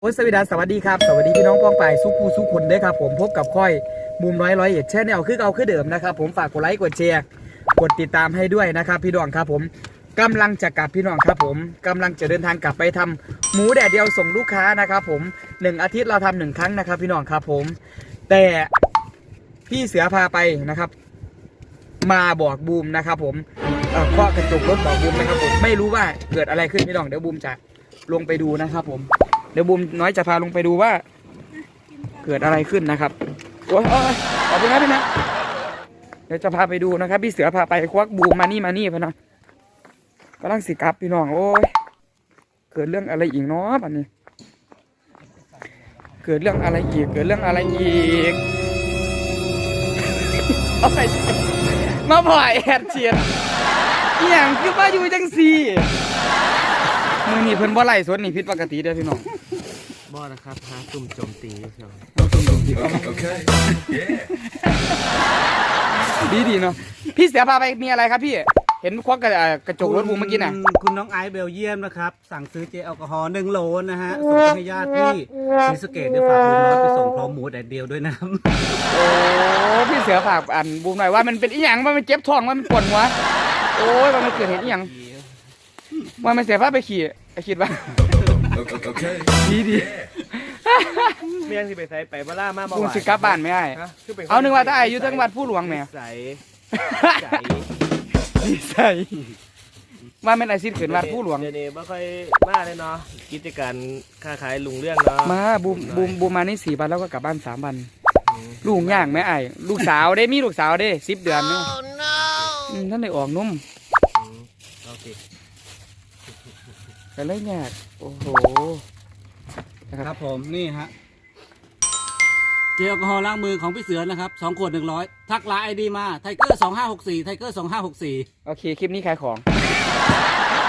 โอ้สวัสดีสวัสดีครับ สวัสดีพี่น้องป้องไปายสุขูสุขคนด้อครับ ผมพบกับค่อยมุมร้อยร้อยเอ็ดแชนแนลคือเอาคือเดิมนะครับ ผมฝากกดไลค์กดแชร์กดติดตามให้ด้วยนะครับพี่น้องครับผมกำลังจะกลับพี่น้องครับผมกำลังจะเดินทางกลับไปทำหมูแดดเดียวส่งลูกค้านะครับผมหนึ่งอาทิตย์เราทำหนึ่งครั้งนะครับ พี่น้องครับผม แต่พี่เสือพาไปนะครับ มาบอกบูมนะครับ ผมเอ่อเคาะกระจกรถบอกบูมนะครับผมไม่รู้ว่าเกิดอะไรขึ้นพี่น้องเดี๋ยวบูมจะลงไปดูนะครับผม เดี๋ยวบูมน้อยจะพาลงไปดูว่า เกิดอะไรขึ้นนะครับโอ้ยโอ้ยขอบคุณนะพี่นะเดี๋ยวจะพาไปดูนะครับพี่เสือพาไปควักบูมมานี่มานี่พะนะกำลังสิกับพี่น้องโอ้ยเกิดเรื่องอะไรอีกเนาะบัดนี้ เกิดเรื่องอะไรอีกเกิดเรื่องอะไรอีกเอาไปมาพ่อยแอดเชียนอหย่างคือว่าอยู่จังสี่ มือนี่เพิ่นบ่ไล่สวนนี่ผิดปกติเด้อพี่น้องบ่นะครับหาตุ่มโจมตีเชียวดีดีๆเนาะพี่เสียพาไปมีอะไรครับพี่ เห็นควักกระเอ่อกระจกรถบูมเมื่อกี้น่ะ คุณคุณน้องไอซ์เบลเยียมนะครับ สั่งซื้อเจลแอลกอฮอล์หนึ่งโหลนะฮะ ส่งไปให้ญาติที่ศรีสะเกดเดี๋ยวฝากลุงน้อยไปส่งพร้อมหมูแดดเดียวด้วยนะครับ โอ้พี่เสือฝากอันบูมหน่อยว่ามันเป็นอีหยังว่ามันเจ็บท้องว่ามันปวดหัวโอ้ยว่ามันเกิดเหตุอีหยังว่า มันเสียพาไปขี่ไอ้คิดว่าดีดีเมียงสิไปใส่ไปบ่ล่ามาบ่บูมไหวสิกลับบ้านไม่ได้ ฮะคือไปเอาหนึ่งว่าถ้าอายุทั้งวัดผู้หลวงแหม่ใส่ใจดีใส่ว่าเป็นไอซิดขืนวัดผู้หลวง เดี๋ยวนี้บ่ค่อยมาเลยเนาะกิจการค้าขายลุงเรื่องเนาะมาบูมบูมบูมมานี่สี่วันแล้วก็กลับบ้านสามวัน ลูกย่างแม่ไอ้ลูกสาวได้มีลูกสาวได้สิบเดือนเนาะอืมท่านได้ออกนุ่มอืมโอเค แต่เลยยากโอ้โหนะคครัรับบผมนี่ฮะเจลแอลกอฮอล์ล้างมือของพี่เสือนะครับสองขวดหนึ่งร้อยทักไลน์ไอดีมาไทเกอร์สองห้าหกสี่ไทเกอร์สองห้าหกสี่ โอเค คลิปนี้ขายของ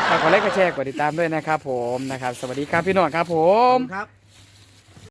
ฝากกดไลค์กดแชร์กดติดตามด้วยนะครับผมนะครับ สวัสดีครับพี่หนวดครับผม ครับ